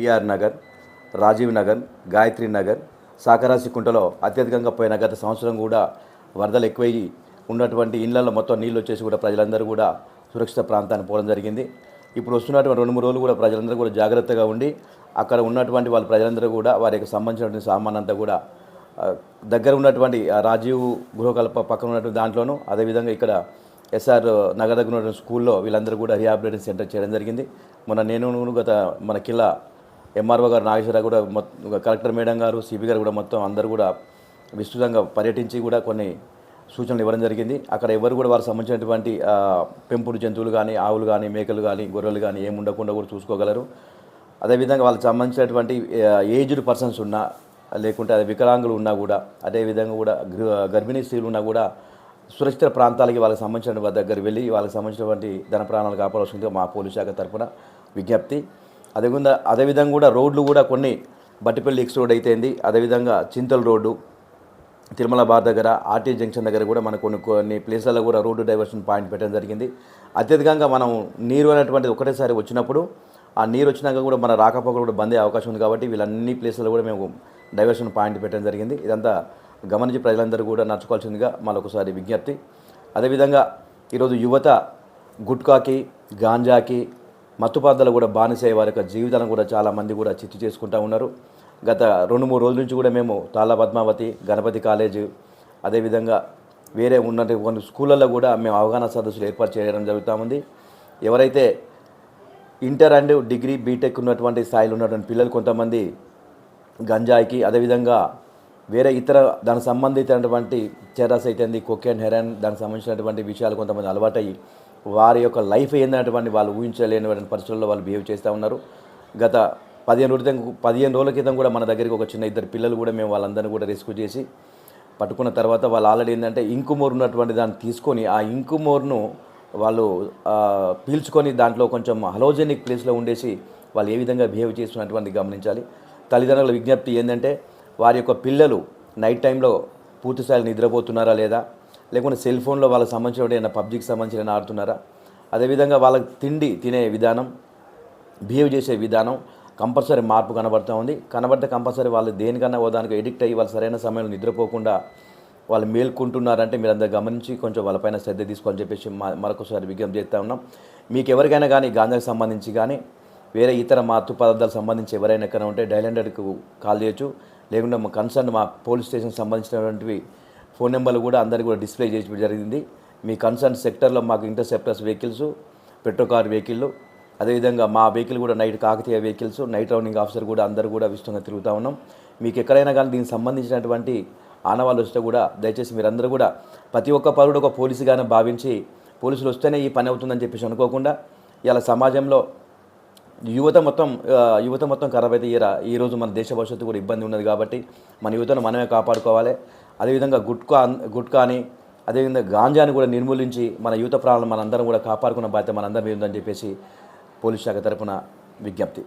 BR Nagar Rajiv Nagar Gayatri Nagar సాకరాసి కుంటలో అత్యధికంగా పోయిన గత సంవత్సరం కూడా వరదలు ఎక్కువయ్యి ఉన్నటువంటి ఇళ్ళలో మొత్తం నీళ్ళు వచ్చేసి కూడా ప్రజలందరూ కూడా సురక్షిత ప్రాంతానికి పోవడం జరిగింది. ఇప్పుడు వస్తున్నటువంటి రెండు మూడు రోజులు కూడా ప్రజలందరూ కూడా జాగ్రత్తగా ఉండి అక్కడ ఉన్నటువంటి వాళ్ళ ప్రజలందరూ కూడా వారికి సంబంధించినటువంటి సామాన్ అంతా కూడా దగ్గర ఉన్నటువంటి రాజీవ్ గృహకల్ప పక్కన ఉన్నటువంటి దాంట్లోనూ అదేవిధంగా ఇక్కడ ఎస్ఆర్ నగర్ దగ్గర ఉన్నటువంటి స్కూల్లో వీళ్ళందరూ కూడా రిహాబిలిటేషన్ సెంటర్ చేయడం జరిగింది. మొన్న నేను గత మన కిల్లా ఎంఆర్ఓ గారు నాగేశ్వరరావు కూడా మొత్తం కలెక్టర్ మేడం గారు సిపి గారు కూడా మొత్తం అందరూ కూడా విస్తృతంగా పర్యటించి కూడా కొన్ని సూచనలు ఇవ్వడం జరిగింది. అక్కడ ఎవరు కూడా వారికి సంబంధించినటువంటి పెంపుడు జంతువులు కానీ ఆవులు కానీ మేకలు కానీ గొర్రెలు కానీ ఏమి ఉండకుండా కూడా చూసుకోగలరు. అదేవిధంగా వాళ్ళకి సంబంధించినటువంటి ఏజ్డ్ పర్సన్స్ ఉన్నా లేకుంటే అది వికలాంగులు ఉన్నా కూడా అదేవిధంగా కూడా గృ- గర్భిణీ స్త్రీలు ఉన్నా కూడా సురక్షిత ప్రాంతాలకి వాళ్ళకి సంబంధించిన దగ్గర వెళ్ళి వాళ్ళకి సంబంధించినటువంటి ధన ప్రాణాలు కాపాడాల్సిందిగా మా పోలీస్ శాఖ తరఫున విజ్ఞప్తి. అదేవిధంగా అదేవిధంగా కూడా రోడ్లు కూడా కొన్ని బట్టిపల్లి ఎక్స్ రోడ్ అయితేంది. అదేవిధంగా చింతల్ రోడ్డు తిరుమల బార్ దగ్గర ఆర్టీ జంక్షన్ దగ్గర కూడా మనకు కొన్ని కొన్ని ప్లేస్లలో కూడా రోడ్డు డైవర్షన్ పాయింట్ పెట్టడం జరిగింది. అత్యధికంగా మనం నీరు అనేటువంటిది ఒకటేసారి వచ్చినప్పుడు ఆ నీరు వచ్చినాక కూడా మన రాకపోకలు కూడా బంద్ అయ్యే అవకాశం ఉంది కాబట్టి వీళ్ళన్ని ప్లేస్లలో కూడా మేము డైవర్షన్ పాయింట్ పెట్టడం జరిగింది. ఇదంతా గమనించి ప్రజలందరూ కూడా నడుచుకోవాల్సిందిగా మరొకసారి విజ్ఞప్తి. అదేవిధంగా ఈరోజు యువత గుట్కాకి గాంజాకి మత్తుపాదాలు కూడా బానిసే వారి యొక్క జీవితాలను కూడా చాలామంది కూడా చిత్తు చేసుకుంటూ ఉన్నారు. గత రెండు మూడు రోజుల నుంచి కూడా మేము తాళ పద్మావతి గణపతి కాలేజీ అదేవిధంగా వేరే ఉన్న కొన్ని స్కూళ్ళల్లో కూడా మేము అవగాహన సదస్సులు ఏర్పాటు చేయడం జరుగుతూ ఉంది. ఎవరైతే ఇంటర్ అండ్ డిగ్రీ బీటెక్ ఉన్నటువంటి స్థాయిలో ఉన్నటువంటి పిల్లలు కొంతమంది గంజాయికి అదేవిధంగా వేరే ఇతర దానికి సంబంధించినటువంటి చెరస్ అయితే కొకెన్ హెరాన్ దానికి సంబంధించినటువంటి విషయాలు కొంతమంది అలవాటయ్యి వారి యొక్క లైఫ్ ఏందనేటువంటి వాళ్ళు ఊహించలేని పరిస్థితుల్లో వాళ్ళు బిహేవ్ చేస్తూ ఉన్నారు. గత పదిహేను రోజుల పదిహేను రోజుల క్రితం కూడా మన దగ్గరికి ఒక చిన్న ఇద్దరు పిల్లలు కూడా మేము వాళ్ళందరినీ కూడా రెస్క్యూ చేసి పట్టుకున్న తర్వాత వాళ్ళు ఆల్రెడీ ఏంటంటే ఇంకు మోర్ ఉన్నటువంటి దాన్ని తీసుకొని ఆ ఇంకు మోర్ను వాళ్ళు పీల్చుకొని దాంట్లో కొంచెం హలోజెనిక్ ప్లేస్లో ఉండేసి వాళ్ళు ఏ విధంగా బిహేవ్ చేస్తున్నటువంటి గమనించాలి. తల్లిదండ్రుల విజ్ఞప్తి ఏంటంటే వారి యొక్క పిల్లలు నైట్ టైంలో పూర్తిస్థాయిలో నిద్రపోతున్నారా లేదా? లేకుంటే సెల్ ఫోన్లో వాళ్ళకి సంబంధించిన ఏమైనా పబ్జికి సంబంధించిన ఆడుతున్నారా? అదేవిధంగా వాళ్ళకి తిండి తినే విధానం బిహేవ్ చేసే విధానం కంపల్సరీ మార్పు కనబడుతూ ఉంది. కనబడితే కంపల్సరీ వాళ్ళు దేనికన్నా ఓ దానికి ఎడిక్ట్ అయ్యి వాళ్ళు సరైన సమయంలో నిద్రపోకుండా వాళ్ళు మేల్కుంటున్నారంటే మీరు అందరు గమనించి కొంచెం వాళ్ళపైన శ్రద్ధ తీసుకోవాలని చెప్పేసి మరొకసారి విజ్ఞప్తి చేస్తూ ఉన్నాం. మీకు ఎవరికైనా కానీ గాంజాకి సంబంధించి కానీ వేరే ఇతర మాతృ పదార్థాలకు సంబంధించి ఎవరైనా ఎక్కడ ఉంటే డైల్ హండ్రెడ్కు కాల్ చేయొచ్చు. లేకుండా మా కన్సర్న్ మా పోలీస్ స్టేషన్ సంబంధించినటువంటివి ఫోన్ నెంబర్లు కూడా అందరికీ కూడా డిస్ప్లే చేసి జరిగింది. మీ కన్సర్న్ సెక్టర్లో మాకు ఇంటర్సెప్టర్స్ వెహికల్స్ పెట్రోకార్ వెహికల్ అదేవిధంగా మా వెహికల్ కూడా night Kakatiya vehicles night rounding officer కూడా అందరూ కూడా విస్తృతంగా తిరుగుతూ ఉన్నాం. మీకు ఎక్కడైనా కానీ దీనికి సంబంధించినటువంటి ఆనవాళ్ళు వస్తే కూడా దయచేసి మీరందరూ కూడా ప్రతి ఒక్క పౌరుడు ఒక పోలీసుగానే భావించి పోలీసులు వస్తేనే ఈ పని అవుతుందని చెప్పేసి అనుకోకుండా ఇలా సమాజంలో యువత మొత్తం యువత మొత్తం ఖరాబ్ అయితే ఈరా ఈరోజు మన దేశ భవిష్యత్తు కూడా ఇబ్బంది ఉన్నది కాబట్టి మన యువతను మనమే కాపాడుకోవాలి. అదేవిధంగా గుట్కా గుట్కాని అదేవిధంగా గాంజాని కూడా నిర్మూలించి మన యువత ప్రాణాలను మనందరం కూడా కాపాడుకున్న బాధ్యత మనందరం మీద ఉందని చెప్పేసి పోలీస్ శాఖ తరపున విజ్ఞప్తి.